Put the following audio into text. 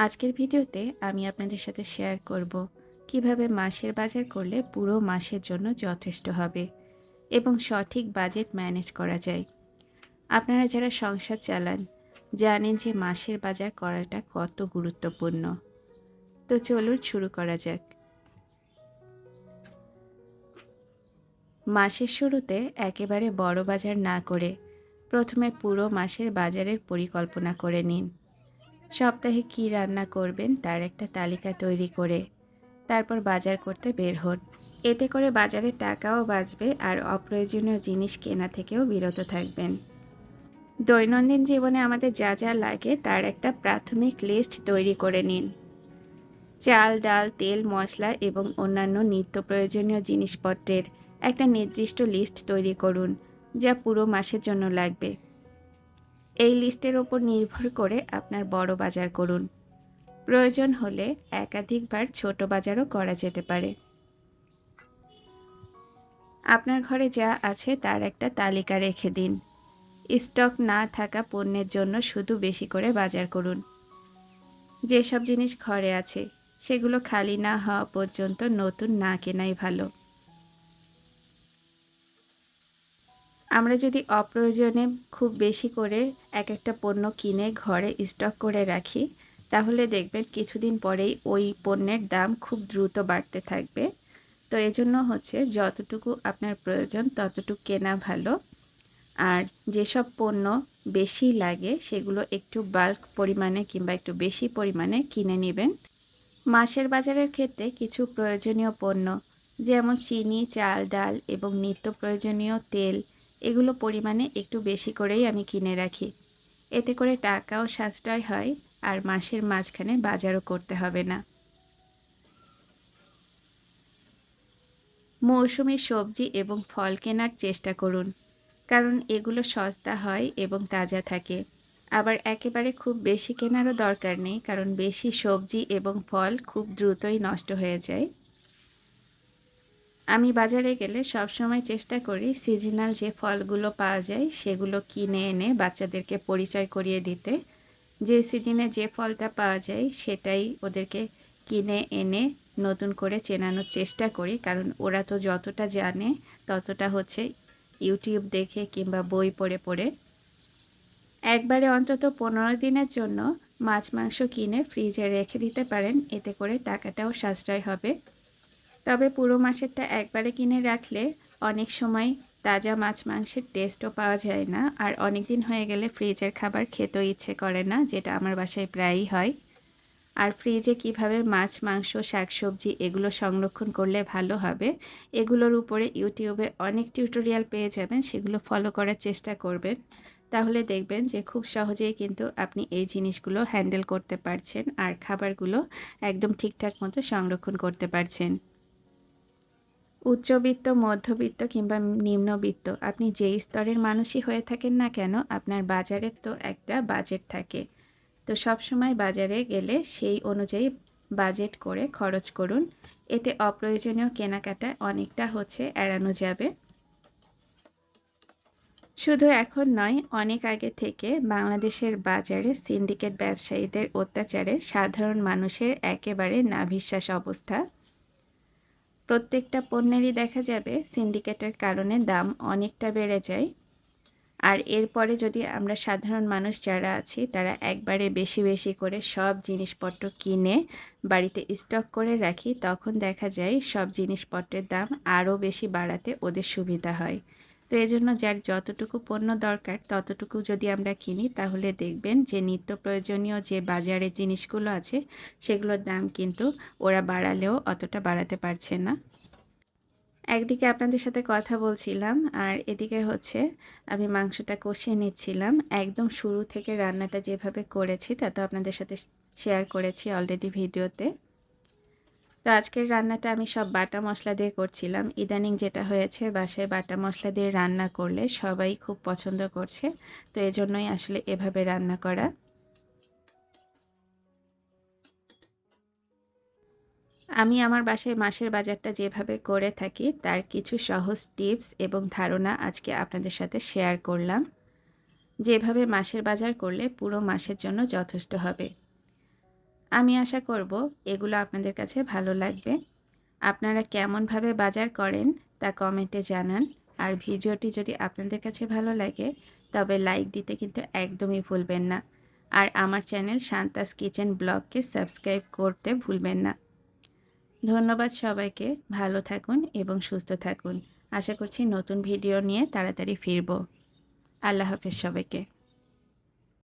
আজকের ভিডিওতে আমি আপনাদের সাথে শেয়ার করব কীভাবে মাসের বাজার করলে পুরো মাসের জন্য যথেষ্ট হবে এবং সঠিক বাজেট ম্যানেজ করা যায়। আপনারা যারা সংসার চালান, জানেন যে মাসের বাজার করাটা কত গুরুত্বপূর্ণ। তো চলুন শুরু করা যাক। মাসের শুরুতে একেবারে বড় বাজার না করে প্রথমে পুরো মাসের বাজারের পরিকল্পনা করে নিন। সপ্তাহে কী রান্না করবেন তার একটা তালিকা তৈরি করে তারপর বাজার করতে বের হন। এতে করে বাজারে টাকাও বাঁচবে আর অপ্রয়োজনীয় জিনিস কেনা থেকেও বিরত থাকবেন। দৈনন্দিন জীবনে আমাদের যা যা লাগে তার একটা প্রাথমিক লিস্ট তৈরি করে নিন। চাল, ডাল, তেল, মশলা এবং অন্যান্য নিত্য প্রয়োজনীয় জিনিসপত্রের একটা নির্দিষ্ট লিস্ট তৈরি করুন, যা পুরো মাসের জন্য লাগবে। এই লিস্টের ওপর নির্ভর করে আপনার বড় বাজার করুন। প্রয়োজন হলে একাধিকবার ছোট বাজারও করা যেতে পারে। আপনার ঘরে যা আছে তার একটা তালিকা রেখে দিন। স্টক না থাকা পণ্যের জন্য শুধু বেশি করে বাজার করুন। যেসব জিনিস ঘরে আছে, সেগুলো খালি না হওয়া পর্যন্ত নতুন না কেনাই ভালো। আমরা যদি অপ্রয়োজনে খুব বেশি করে এক একটা পণ্য কিনে ঘরে স্টক করে রাখি, তাহলে দেখবেন কিছুদিন পরেই ওই পণ্যের দাম খুব দ্রুত বাড়তে থাকবে। তো এজন্য হচ্ছে যতটুকু আপনার প্রয়োজন ততটুকু কেনা ভালো। আর যেসব পণ্য বেশি লাগে, সেগুলো একটু বাল্ক পরিমাণে কিংবা একটু বেশি পরিমাণে কিনে নেবেন। মাসের বাজারের ক্ষেত্রে কিছু প্রয়োজনীয় পণ্য, যেমন চিনি, চাল, ডাল এবং নিত্য প্রয়োজনীয় তেল এগুলো পরিমাণে একটু বেশি করেই আমি কিনে রাখি। এতে করে টাকাও সাশ্রয় হয় আর মাসের মাঝখানে বাজারও করতে হবে না। মৌসুমি সবজি এবং ফল কেনার চেষ্টা করুন, কারণ এগুলো সস্তা হয় এবং তাজা থাকে। আবার একেবারে খুব বেশি কেনারও দরকার নেই, কারণ বেশি সবজি এবং ফল খুব দ্রুতই নষ্ট হয়ে যায়। আমি বাজারে গেলে সব সময় চেষ্টা করি সিজনাল যে ফলগুলো পাওয়া যায় সেগুলো কিনে এনে বাচ্চাদেরকে পরিচয় করিয়ে দিতে। যে সিজনে যে ফলটা পাওয়া যায় সেটাই ওদেরকে কিনে এনে নতুন করে চেনানোর চেষ্টা করি। কারণ ওরা তো যতটা জানে ততটা হচ্ছে ইউটিউব দেখে কিংবা বই পড়ে পড়ে। একবারে অন্তত পনেরো দিনের জন্য মাছ মাংস কিনে ফ্রিজে রেখে দিতে পারেন। এতে করে টাকাটাও সাশ্রয় হবে। তবে পুরো মাসেরটা একবারে কিনে রাখলে অনেক সময় তাজা মাছ মাংসের টেস্টও পাওয়া যায় না। আর অনেক দিন হয়ে গেলে ফ্রিজের খাবার খেতেও ইচ্ছে করে না, যেটা আমার বাসায় প্রায়ই হয়। আর ফ্রিজে কীভাবে মাছ, মাংস, শাকসবজি এগুলো সংরক্ষণ করলে ভালো হবে, এগুলোর উপরে ইউটিউবে অনেক টিউটোরিয়াল পেয়ে যাবেন, সেগুলো ফলো করার চেষ্টা করবেন। তাহলে দেখবেন যে খুব সহজেই কিন্তু আপনি এই জিনিসগুলো হ্যান্ডেল করতে পারছেন আর খাবারগুলো একদম ঠিকঠাক মতো সংরক্ষণ করতে পারছেন। উচ্চবিত্ত, মধ্যবিত্ত কিংবা নিম্নবিত্ত, আপনি যেই স্তরের মানুষই হয়ে থাকেন না কেন, আপনার বাজারের তো একটা বাজেট থাকে। তো সব সময় বাজারে গেলে সেই অনুযায়ী বাজেট করে খরচ করুন। এতে অপ্রয়োজনীয় কেনাকাটা অনেকটা হচ্ছে এড়ানো যাবে। শুধু এখন নয়, অনেক আগে থেকে বাংলাদেশের বাজারে সিন্ডিকেট ব্যবসায়ীদের অত্যাচারে সাধারণ মানুষের একেবারে নাভিশ্বাস অবস্থা। প্রত্যেকটা পণ্যেরই দেখা যাবে সিন্ডিকেটের কারণে দাম অনেকটা বেড়ে যায়। আর এরপরে যদি আমরা সাধারণ মানুষ যারা আছি, তারা একবারে বেশি বেশি করে সব জিনিসপত্র কিনে বাড়িতে স্টক করে রাখি, তখন দেখা যায় সব জিনিসপত্রের দাম আরও বেশি বাড়াতে ওদের সুবিধা হয়। তো এজন্য যার যতটুকু পণ্য দরকার ততটুকু যদি আমরা কিনি, তাহলে দেখবেন যে নিত্য প্রয়োজনীয় যে বাজারের জিনিসগুলো আছে, সেগুলোর দাম কিন্তু ওরা বাড়ালেও অতটা বাড়াতে পারছে না। একদিকে আপনাদের সাথে কথা বলছিলাম, আর এদিকে হচ্ছে আমি মাংসটা কষিয়ে নিচ্ছিলাম। একদম শুরু থেকে রান্নাটা যেভাবে করেছি, তা তো আপনাদের সাথে শেয়ার করেছি অলরেডি ভিডিওতে। তো আজকের রান্নাটা আমি সব বাটা মশলা দিয়ে করছিলাম। ইদানিং যেটা হয়েছে, বাসায় বাটা মশলা দিয়ে রান্না করলে সবাই খুব পছন্দ করছে। তো এজন্যই আসলে এভাবে রান্না করা। আমি আমার বাসায় মাসের বাজারটা যেভাবে করে থাকি, তার কিছু সহজ টিপস এবং ধারণা আজকে আপনাদের সাথে শেয়ার করলাম। যেভাবে মাসের বাজার করলে পুরো মাসের জন্য যথেষ্ট হবে। আমি আশা করব এগুলো আপনাদের কাছে ভালো লাগবে। আপনারা কেমনভাবে বাজার করেন তা কমেন্টে জানান। আর ভিডিওটি যদি আপনাদের কাছে ভালো লাগে, তবে লাইক দিতে কিন্তু একদমই ভুলবেন না। আর আমার চ্যানেল শান্তাস কিচেন ব্লগকে সাবস্ক্রাইব করতে ভুলবেন না। ধন্যবাদ সবাইকে, ভালো থাকুন এবং সুস্থ থাকুন। আশা করছি নতুন ভিডিও নিয়ে তাড়াতাড়ি ফিরব। আল্লাহ হাফেজ সবাইকে।